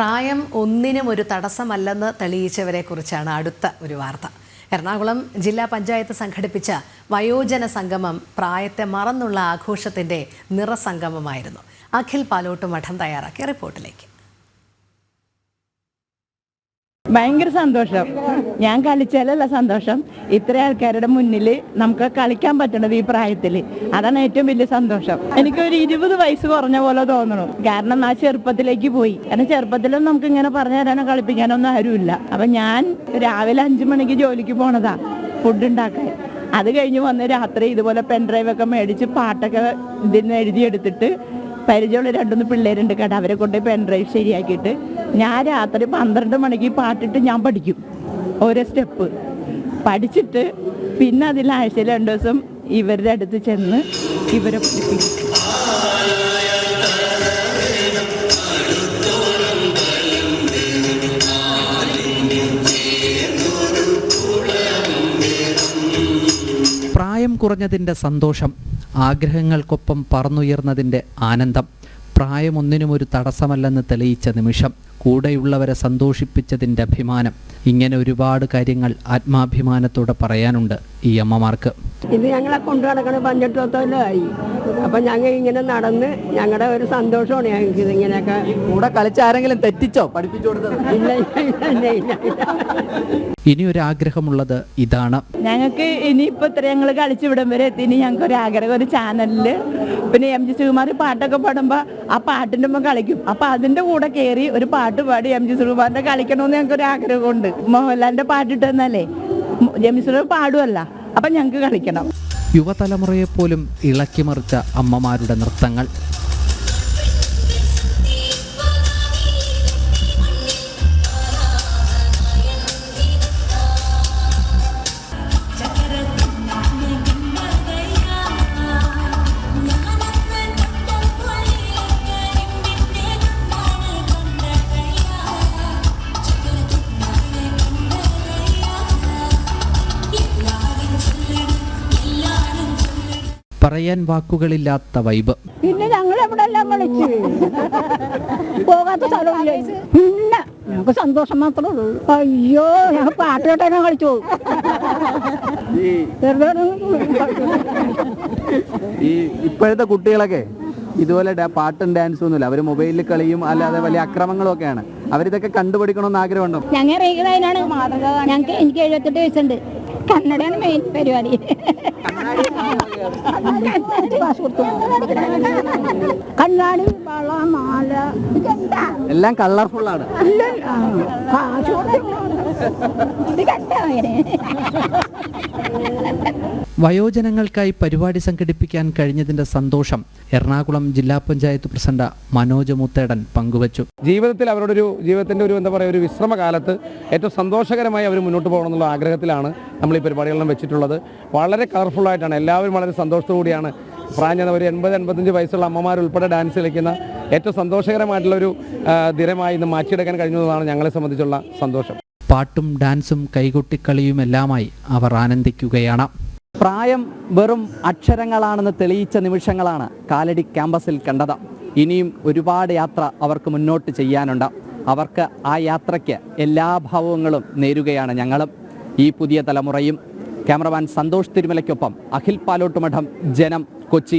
പ്രായം ഒന്നിനും ഒരു തടസ്സമല്ലെന്ന് തെളിയിച്ചവരെ കുറിച്ചാണ് അടുത്ത ഒരു വാർത്ത. എറണാകുളം ജില്ലാ പഞ്ചായത്ത് സംഘടിപ്പിച്ച വയോജന സംഗമം പ്രായത്തെ മറന്നുള്ള ആഘോഷത്തിന്റെ നിറസംഗമമായിരുന്നു. അഖിൽ പാലോട്ട് മഠം തയ്യാറാക്കിയ റിപ്പോർട്ടിലേക്ക്. ഭയങ്കര സന്തോഷം. ഞാൻ കളിച്ചാലല്ല സന്തോഷം. ഇത്ര ആൾക്കാരുടെ മുന്നിൽ നമുക്ക് കളിക്കാൻ പറ്റണത് ഈ പ്രായത്തിൽ അതാണ് ഏറ്റവും വലിയ സന്തോഷം. എനിക്കൊരു ഇരുപത് വയസ്സ് കുറഞ്ഞ പോലെ തോന്നണു. കാരണം ആ ചെറുപ്പത്തിലേക്ക് പോയി. കാരണം ചെറുപ്പത്തിലും നമുക്ക് ഇങ്ങനെ പറഞ്ഞു തരാനോ കളിപ്പിക്കാനോ ഒന്നും ആരുമില്ല. അപ്പൊ ഞാൻ രാവിലെ അഞ്ചു മണിക്ക് ജോലിക്ക് പോണതാ ഫുഡ് ഉണ്ടാക്കാൻ. അത് കഴിഞ്ഞ് വന്ന് രാത്രി ഇതുപോലെ പെൻഡ്രൈവ് ഒക്കെ മേടിച്ച് പാട്ടൊക്കെ ഇതിന് എഴുതിയെടുത്തിട്ട് പരിചയമുള്ള രണ്ടുമൂന്ന് പിള്ളേരുണ്ട് കേട്ടോ. അവരെ കൊണ്ട് പെൻഡ്രൈവ് ശരിയാക്കിയിട്ട് ഞാൻ രാത്രി പന്ത്രണ്ട് മണിക്ക് പാട്ടിട്ട് ഞാൻ പഠിക്കും. ഓരോ സ്റ്റെപ്പ്. പഠിച്ചിട്ട് പിന്നെ അതിൽ ആഴ്ചയിൽ രണ്ട് ദിവസം ഇവരുടെ അടുത്ത് ചെന്ന് ഇവരെ പഠിപ്പിക്കും. പ്രായം കുറഞ്ഞതിന്റെ സന്തോഷം ആഗ്രഹങ്ങൾക്കൊപ്പം പറന്നുയർന്നതിന്റെ ആനന്ദം. പ്രായമൊന്നിനും ഒരു തടസ്സമല്ലെന്ന് തെളിയിച്ച നിമിഷം കൂടെയുള്ളവരെ സന്തോഷിപ്പിച്ചതിന്റെ അഭിമാനം. ഇങ്ങനെ ഒരുപാട് കാര്യങ്ങൾ ആത്മാഭിമാനത്തോടെ പറയാനുണ്ട് ഈ അമ്മമാർക്ക്. ഇത് ഞങ്ങളെ കൊണ്ടു നടക്കണ പഞ്ചട്ടോത്തോലായി അപ്പൊ ഞങ്ങൾ ഇങ്ങനെ നടന്ന് ഞങ്ങളുടെ ഒരു സന്തോഷമാണ് ഞങ്ങൾക്ക് ഇത് ഇങ്ങനെയൊക്കെ. കൂടെ കളിച്ച ആരെങ്കിലും തെറ്റിച്ചോ? പഠിപ്പിച്ചു ഇനി ഇല്ല ഇല്ല ഇതാണ്. ഞങ്ങൾക്ക് ഇനിയിപ്പോ ഇത്ര ഞങ്ങൾ കളിച്ചു വിടം വരെ എത്തി. ഇനി ഞങ്ങൾക്ക് ഒരു ആഗ്രഹം ഒരു ചാനലിൽ പിന്നെ എം ജി ശ്രീകുമാർ പാട്ടൊക്കെ പാടുമ്പോൾ ആ പാട്ടിന്റെ മുമ്പ് കളിക്കും. അപ്പം അതിന്റെ കൂടെ കയറി ഒരു പാട്ട് പാടി എം ജി ശ്രീകുമാറിന്റെ കളിക്കണമെന്ന് ഞങ്ങൾക്ക് ഒരു ആഗ്രഹമുണ്ട് മോഹൻലാലിന്റെ പാട്ടിട്ട് തന്നല്ലേ എം ജി ശ്രീകുമാർ പാടുമല്ല അപ്പം ഞങ്ങൾക്ക് കളിക്കണം. യുവതലമുറയെപ്പോലും ഇളക്കിമറിച്ച അമ്മമാരുടെ നൃത്തങ്ങൾ. പറയാൻ വാക്കുകളില്ലാത്ത വൈബ്. പിന്നെ ഞങ്ങൾ എവിടെ എല്ലാം കളിച്ചു? പോകാത്ത സ്ഥലമില്ല? പിന്നെ ഞങ്ങൾക്ക് സന്തോഷം മാത്രമേ ഉള്ളൂ. അയ്യോ ഞങ്ങൾ പാട്ട് കേട്ടാ കളിച്ചു ഈ ഇപ്പോഴത്തെ കുട്ടികളൊക്കെ ഇതുപോലെ പാട്ടും ഡാൻസും ഒന്നുമില്ല. അവർ മൊബൈലിൽ കളിയും അല്ലാതെ വലിയ അക്രമങ്ങളും ഒക്കെയാണ്. അവരിതൊക്കെ കണ്ടുപിടിക്കണമെന്ന് ആഗ്രഹമുണ്ടോ? ഞങ്ങൾ ഞങ്ങൾക്ക് എനിക്ക് എഴുപത്തെട്ട് വയസ്സുണ്ട്. കന്നഡയാണ് മെയിൻ പരിപാടി. കണ്ണാടി വള മാല എല്ലാം കളർഫുൾ ആണ്. വയോജനങ്ങൾക്കായി പരിപാടി സംഘടിപ്പിക്കാൻ കഴിഞ്ഞതിന്റെ സന്തോഷം എറണാകുളം ജില്ലാ പഞ്ചായത്ത് പ്രസിഡന്റ് മനോജ് മുത്തേടൻ പങ്കുവച്ചു. ജീവിതത്തിൽ അവരുടെ ഒരു ജീവിതത്തിന്റെ ഒരു എന്താ പറയുക ഒരു വിശ്രമ കാലത്ത് ഏറ്റവും സന്തോഷകരമായി അവർ മുന്നോട്ട് പോകണം എന്നുള്ള ആഗ്രഹത്തിലാണ് നമ്മൾ ഈ പരിപാടികളെല്ലാം വെച്ചിട്ടുള്ളത്. വളരെ കളർഫുള്ളായിട്ടാണ് എല്ലാവരും വളരെ സന്തോഷത്തോടുകൂടിയാണ് പ്രായം ഒരു എൺപത് എൺപത്തഞ്ച് വയസ്സുള്ള അമ്മമാരുൾപ്പെടെ ഡാൻസ് കളിക്കുന്ന ഏറ്റവും സന്തോഷകരമായിട്ടുള്ളൊരു ദിനമായി ഇന്ന് മാറ്റിയെടുക്കാൻ കഴിഞ്ഞതാണ് ഞങ്ങളെ സംബന്ധിച്ചുള്ള സന്തോഷം. പാട്ടും ഡാൻസും കൈകൊട്ടിക്കളിയുമെല്ലാമായി അവർ ആനന്ദിക്കുകയാണ്. പ്രായം വെറും അക്ഷരങ്ങളാണെന്ന് തെളിയിച്ച നിമിഷങ്ങളാണ് കാലടി ക്യാമ്പസിൽ കണ്ടത്. ഇനിയും ഒരുപാട് യാത്ര അവർക്ക് മുന്നോട്ട് ചെയ്യാനുണ്ട്. അവർക്ക് ആ യാത്രയ്ക്ക് എല്ലാ ഭാവങ്ങളും നേരുകയാണ് ഞങ്ങളും. ഈ പുതിയ തലമുറയും ക്യാമറമാൻ സന്തോഷ് തിരുമലയ്ക്കൊപ്പം അഖിൽ പാലോട്ടുമഠം ജനം കൊച്ചി